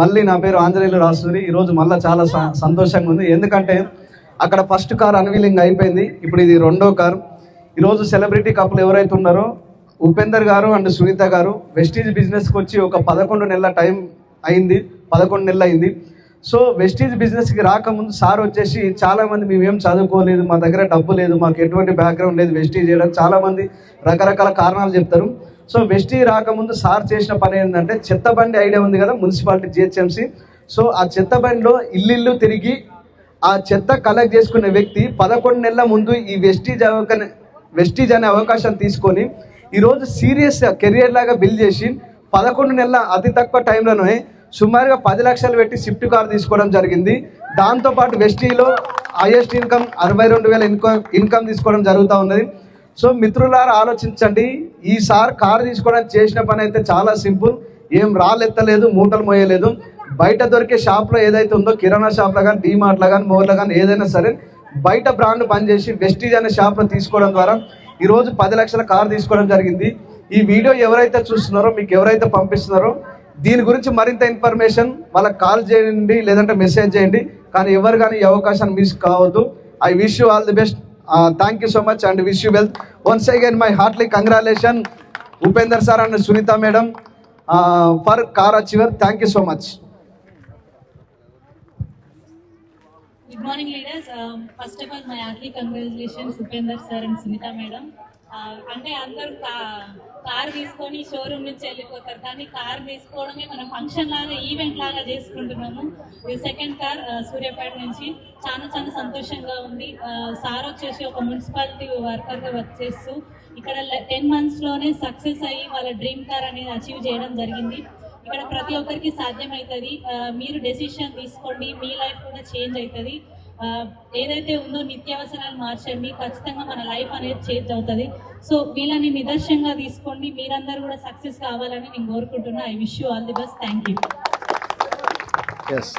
మళ్ళీ నా పేరు ఆంజనేయులు రాస్తుంది ఈరోజు మళ్ళీ చాలా సంతోషంగా ఉంది ఎందుకంటే అక్కడ ఫస్ట్ కార్ అన్వీలింగ్ అయిపోయింది ఇప్పుడు ఇది రెండో కార్ ఈరోజు సెలబ్రిటీ కప్పులు ఎవరైతే ఉన్నారో ఉపేందర్ గారు అండ్ సునీత గారు వెస్టీజ్ బిజినెస్కి వచ్చి ఒక పదకొండు నెలల టైం అయింది పదకొండు నెలలు అయింది సో వెస్టీజ్ బిజినెస్కి రాకముందు సార్ వచ్చేసి చాలామంది మేమేం చదువుకోలేదు మా దగ్గర డబ్బు లేదు మాకు ఎటువంటి బ్యాక్గ్రౌండ్ లేదు వెస్టీజ్ చేయడానికి చాలామంది రకరకాల కారణాలు చెప్తారు సో వెస్టీ రాకముందు సార్ చేసిన పని ఏంటంటే చెత్తబండి ఐడియా ఉంది కదా మున్సిపాలిటీ జిహెచ్ఎంసీ సో ఆ చెత్తబండిలో ఇల్లు తిరిగి ఆ చెత్త కలెక్ట్ చేసుకునే వ్యక్తి పదకొండు నెలల ముందు ఈ వెస్టీజ్ అవక వెస్టీజ్ అనే అవకాశం తీసుకొని ఈరోజు సీరియస్ కెరియర్ లాగా బిల్డ్ చేసి పదకొండు నెలల అతి తక్కువ టైంలోనే సుమారుగా పది లక్షలు పెట్టి స్విఫ్ట్ కార్ తీసుకోవడం జరిగింది దాంతోపాటు వెస్టీలో హైయెస్ట్ ఇన్కమ్ అరవై రెండు వేల ఇన్కమ్ ఇన్కమ్ తీసుకోవడం జరుగుతూ ఉన్నది సో మిత్రులారు ఆలోచించండి ఈసారి కారు తీసుకోవడానికి చేసిన పని అయితే చాలా సింపుల్ ఏం రాళ్ళెత్తలేదు మూటలు మోయలేదు బయట దొరికే షాప్లో ఏదైతే ఉందో కిరాణా షాప్లో కానీ డీమార్ట్లో కానీ మోర్లో కానీ ఏదైనా సరే బయట బ్రాండ్ పనిచేసి వెస్టీజ్ అనే షాప్లో తీసుకోవడం ద్వారా ఈరోజు పది లక్షల కారు తీసుకోవడం జరిగింది ఈ వీడియో ఎవరైతే చూస్తున్నారో మీకు ఎవరైతే పంపిస్తున్నారో దీని గురించి మరింత ఇన్ఫర్మేషన్ వాళ్ళకి కాల్ చేయండి లేదంటే మెసేజ్ చేయండి కానీ ఎవరు కానీ ఈ అవకాశాన్ని మిస్ కావద్దు I wish you all the best Uh, thank you so much and wish you well. Once again, my heartily congratulations, Upender sir and Sunita madam, uh, for car achiever. Thank you so much. Good morning leaders first of all my heartly congratulations Upender sir and Sunitha madam అంటే అందరూ car తీసుకొని showroom నుంచి వెళ్ళిపోతారు కానీ car తీసుకోవడమే మనం function లాగా event లాగా చేసుకుంటున్నాము ఇది సెకండ్ కార్ సూర్యాపేట నుంచి చాలా చాలా సంతోషంగా ఉంది uh, సార్ వచ్చేసి ఒక మున్సిపాలిటీ వర్కర్గా వర్క్ చేస్తూ ఇక్కడ టెన్ మంత్స్లోనే సక్సెస్ అయ్యి వాళ్ళ డ్రీమ్ కార్ అనేది అచీవ్ చేయడం జరిగింది ఇక్కడ ప్రతి ఒక్కరికి సాధ్యమవుతుంది మీరు డెసిషన్ తీసుకోండి మీ లైఫ్ కూడా చేంజ్ అవుతుంది ఏదైతే ఉందో నిత్యావసరాలు మార్చండి ఖచ్చితంగా మన లైఫ్ అనేది చేంజ్ అవుతుంది సో వీళ్ళని నిదర్శనంగా తీసుకోండి మీరందరూ కూడా సక్సెస్ కావాలని నేను కోరుకుంటున్నా I wish you all the best thank you